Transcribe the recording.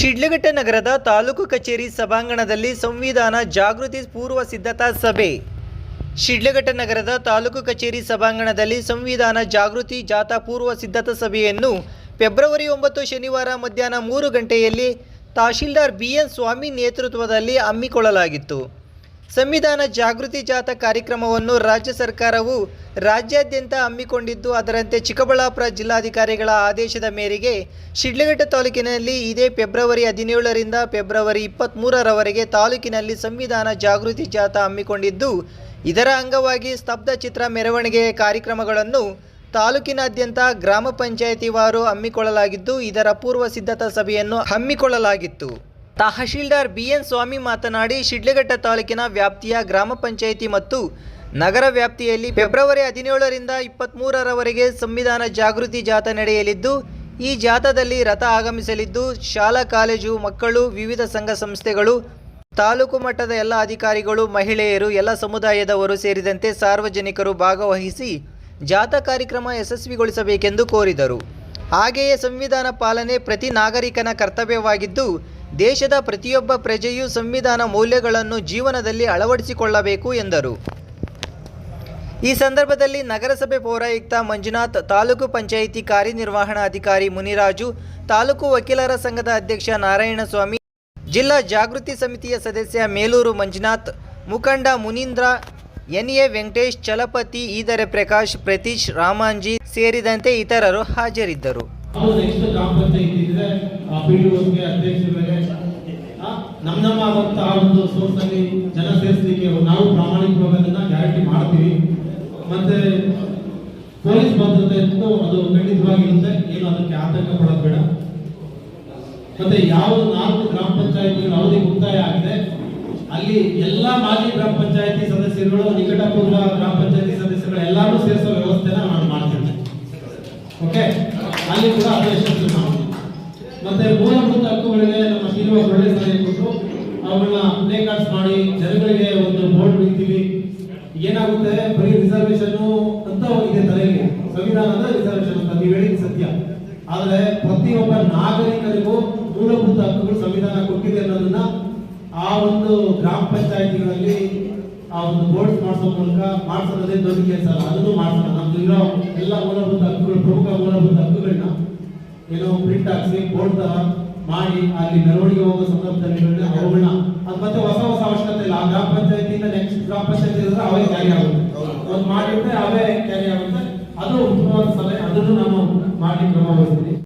ಶಿಡ್ಲಘಟ್ಟ ನಗರದ ತಾಲೂಕು ಕಚೇರಿ ಸಭಾಂಗಣದಲ್ಲಿ ಸಂವಿಧಾನ ಜಾಗೃತಿ ಪೂರ್ವ ಸಿದ್ಧತಾ ಸಭೆ. ಶಿಡ್ಲಘಟ್ಟ ನಗರದ ತಾಲೂಕು ಕಚೇರಿ ಸಭಾಂಗಣದಲ್ಲಿ ಸಂವಿಧಾನ ಜಾಗೃತಿ ಜಾಥಾ ಪೂರ್ವ ಸಿದ್ಧತಾ ಸಭೆಯನ್ನು ಫೆಬ್ರವರಿ ಒಂಬತ್ತು ಶನಿವಾರ ಮಧ್ಯಾಹ್ನ ಮೂರು ಗಂಟೆಯಲ್ಲಿ ತಹಶೀಲ್ದಾರ್ ಬಿ ಎನ್ ಸ್ವಾಮಿ ನೇತೃತ್ವದಲ್ಲಿ ಹಮ್ಮಿಕೊಳ್ಳಲಾಗಿತ್ತು. ಸಂವಿಧಾನ ಜಾಗೃತಿ ಜಾಥಾ ಕಾರ್ಯಕ್ರಮವನ್ನು ರಾಜ್ಯ ಸರ್ಕಾರವು ರಾಜ್ಯಾದ್ಯಂತ ಹಮ್ಮಿಕೊಂಡಿದ್ದು, ಅದರಂತೆ ಚಿಕ್ಕಬಳ್ಳಾಪುರ ಜಿಲ್ಲಾಧಿಕಾರಿಗಳ ಆದೇಶದ ಮೇರೆಗೆ ಶಿಡ್ಲಘಟ್ಟ ತಾಲೂಕಿನಲ್ಲಿ ಇದೇ ಫೆಬ್ರವರಿ ಹದಿನೇಳರಿಂದ ಫೆಬ್ರವರಿ ಇಪ್ಪತ್ತ್ಮೂರರವರೆಗೆ ತಾಲೂಕಿನಲ್ಲಿ ಸಂವಿಧಾನ ಜಾಗೃತಿ ಜಾಥಾ ಹಮ್ಮಿಕೊಂಡಿದ್ದು, ಇದರ ಅಂಗವಾಗಿ ಸ್ತಬ್ಧ ಚಿತ್ರ ಮೆರವಣಿಗೆ ಕಾರ್ಯಕ್ರಮಗಳನ್ನು ತಾಲೂಕಿನಾದ್ಯಂತ ಗ್ರಾಮ ಪಂಚಾಯಿತಿವಾರು ಹಮ್ಮಿಕೊಳ್ಳಲಾಗಿದ್ದು, ಇದರ ಪೂರ್ವ ಸಿದ್ಧತಾ ಸಭೆಯನ್ನು ಹಮ್ಮಿಕೊಳ್ಳಲಾಗಿತ್ತು. ತಹಶೀಲ್ದಾರ್ ಬಿ ಎನ್ ಸ್ವಾಮಿ ಮಾತನಾಡಿ, ಶಿಡ್ಲಘಟ್ಟ ತಾಲೂಕಿನ ವ್ಯಾಪ್ತಿಯ ಗ್ರಾಮ ಪಂಚಾಯಿತಿ ಮತ್ತು ನಗರ ವ್ಯಾಪ್ತಿಯಲ್ಲಿ ಫೆಬ್ರವರಿ ಹದಿನೇಳರಿಂದ ಇಪ್ಪತ್ತ್ಮೂರರವರೆಗೆ ಸಂವಿಧಾನ ಜಾಗೃತಿ ಜಾಥಾ ನಡೆಯಲಿದ್ದು, ಈ ಜಾಥಾದಲ್ಲಿ ರಥ ಆಗಮಿಸಲಿದ್ದು, ಶಾಲಾ, ಕಾಲೇಜು, ಮಕ್ಕಳು, ವಿವಿಧ ಸಂಘ ಸಂಸ್ಥೆಗಳು, ತಾಲೂಕು ಮಟ್ಟದ ಎಲ್ಲ ಅಧಿಕಾರಿಗಳು, ಮಹಿಳೆಯರು, ಎಲ್ಲ ಸಮುದಾಯದವರು ಸೇರಿದಂತೆ ಸಾರ್ವಜನಿಕರು ಭಾಗವಹಿಸಿ ಜಾಥಾ ಕಾರ್ಯಕ್ರಮ ಯಶಸ್ವಿಗೊಳಿಸಬೇಕೆಂದು ಕೋರಿದರು. ಹಾಗೆಯೇ ಸಂವಿಧಾನ ಪಾಲನೆ ಪ್ರತಿ ನಾಗರಿಕನ ಕರ್ತವ್ಯವಾಗಿದ್ದು ದೇಶದ ಪ್ರತಿಯೊಬ್ಬ ಪ್ರಜೆಯೂ ಸಂವಿಧಾನ ಮೌಲ್ಯಗಳನ್ನು ಜೀವನದಲ್ಲಿ ಅಳವಡಿಸಿಕೊಳ್ಳಬೇಕು ಎಂದರು. ಈ ಸಂದರ್ಭದಲ್ಲಿ ನಗರಸಭೆ ಪೌರಾಯುಕ್ತ ಮಂಜುನಾಥ್, ತಾಲೂಕು ಪಂಚಾಯಿತಿ ಕಾರ್ಯನಿರ್ವಹಣಾಧಿಕಾರಿ ಮುನಿರಾಜು, ತಾಲೂಕು ವಕೀಲರ ಸಂಘದ ಅಧ್ಯಕ್ಷ ನಾರಾಯಣಸ್ವಾಮಿ, ಜಿಲ್ಲಾ ಜಾಗೃತಿ ಸಮಿತಿಯ ಸದಸ್ಯ ಮೇಲೂರು ಮಂಜುನಾಥ್, ಮುಖಂಡ ಮುನೀಂದ್ರ, ಎನ್ಎ ವೆಂಕಟೇಶ್, ಚಲಪತಿ ಈದರೆ ಪ್ರಕಾಶ್, ಪ್ರತೀಶ್, ರಾಮಾಂಜಿ ಸೇರಿದಂತೆ ಇತರರು ಹಾಜರಿದ್ದರು. ನಾವು ನೆಕ್ಸ್ಟ್ ಗ್ರಾಮ ಪಂಚಾಯತ್ ಇದ್ರೆ ಪಿ ಡಿ ಓಗೆ ಅಧ್ಯಕ್ಷರಿಗೆ ನಮ್ಮ ನಮ್ ನಮ್ಮ ಆದಂತಹ ಒಂದು ಸೋರ್ಸ್ ಅಲ್ಲಿ ಜನ ಸೇರಿಸಲಿಕ್ಕೆ ನಾವು ಪ್ರಾಮಾಣಿಕವಾಗಿ ಗ್ಯಾರಂಟಿ ಮಾಡ್ತೀವಿ. ಮತ್ತೆ ಪೊಲೀಸ್ ಭದ್ರತೆ ಅಂತೂ ಅದು ಖಂಡಿತವಾಗಿರುತ್ತೆ, ಏನು ಅದಕ್ಕೆ ಆತಂಕ ಪಡೋದು ಬೇಡ. ಮತ್ತೆ ಯಾವ ನಾಲ್ಕು ಗ್ರಾಮ ಪಂಚಾಯತಿಗಳ ಅವಧಿ ಮುಕ್ತಾಯ ಆಗಿದೆ, ಅಲ್ಲಿ ಎಲ್ಲಾ ಮಾಜಿ ಗ್ರಾಮ ಪಂಚಾಯತಿ ಸದಸ್ಯರುಗಳು ನಿಕಟಪೂರ್ವ ಗ್ರಾಮ ಪಂಚಾಯತಿ ಸದಸ್ಯರುಗಳು ಎಲ್ಲಾರು ಸೇರಿಸೋ ವ್ಯವಸ್ಥೆನ ನಾನು ಮಾಡ್ತೇನೆ ಓಕೆ ಅಲ್ಲಿ ಕೂಡ ಅದೇ ಮಾಡ್ತೀವಿ ಮತ್ತೆ ಮೂಲಭೂತ ಹಕ್ಕುಗಳಿಗೆ ನಮ್ಮ ಶ್ರೀನಿವಾಸ ಒಳ್ಳೆ ಸಲಹೆ ಕೊಟ್ಟು ಅವುಗಳನ್ನ ಪ್ಲೇ ಕಾರ್ಡ್ಸ್ ಮಾಡಿ ಜನಗಳಿಗೆ ಒಂದು ಬೋರ್ಡ್ ಬಿಡ್ತೀವಿ. ಏನಾಗುತ್ತೆ? ಬರೀ ರಿಸರ್ವೇಶನ್ ಅಂತ ಇದೆ ತಲೆಯಲ್ಲಿ ಸಂವಿಧಾನದ ರಿಸರ್ವೇಶನ್ ಅಂತ. ನೀವು ಹೇಳಿದ ಸತ್ಯ. ಆದ್ರೆ ಪ್ರತಿಯೊಬ್ಬ ನಾಗರಿಕರಿಗೂ ಮೂಲಭೂತ ಹಕ್ಕುಗಳು ಸಂವಿಧಾನ ಕೊಟ್ಟಿದೆ ಅನ್ನೋದನ್ನ ಆ ಒಂದು ಗ್ರಾಮ ಪಂಚಾಯತಿಗಳಲ್ಲಿ ಆ ಒಂದು ಬೋರ್ಡ್ ಮಾಡಿಸೋ ಮೂಲಕ ಮಾಡಿಸೋದೇ ದೊಡ್ಡ ಕೆಲಸ ಅಲ್ಲ. ಅದನ್ನು ಮಾಡ್ಸೋಣ. ನಮ್ದು ಇರೋ ಎಲ್ಲ ಮೂಲಭೂತ ಹಕ್ಕುಗಳು ಪ್ರಮುಖ ಏನೋ ಪ್ರಿಂಟ್ ಹಾಕ್ಸಿ ಬೋರ್ಡ್ ತರ ಮಾಡಿ ಅಲ್ಲಿ ಮೆರವಣಿಗೆ ಹೋಗೋ ಸಂದರ್ಭದಲ್ಲಿ ಅವುಗಳನ್ನ ಅದು ಮತ್ತೆ ಹೊಸ ಹೊಸ ಅವಶ್ಯಕತೆ ಇಲ್ಲ. ಆ ಗ್ರಾಮ ಪಂಚಾಯತಿಯಿಂದ ನೆಕ್ಸ್ಟ್ ಗ್ರಾಮ ಪಂಚಾಯತಿ ಇದ್ರೆ ಅವೇ ಕ್ಯಾರಿ ಆಗುತ್ತೆ. ಒಂದು ಮಾಡಿದ್ರೆ ಅವೇ ಕ್ಯಾರಿ ಆಗುತ್ತೆ. ಅದು ಉತ್ತಮವಾದ ಸಲಹೆ. ಅದನ್ನು ನಾನು ಮಾಡಿ ಕ್ರಮ ವಹಿಸ್ತೀನಿ.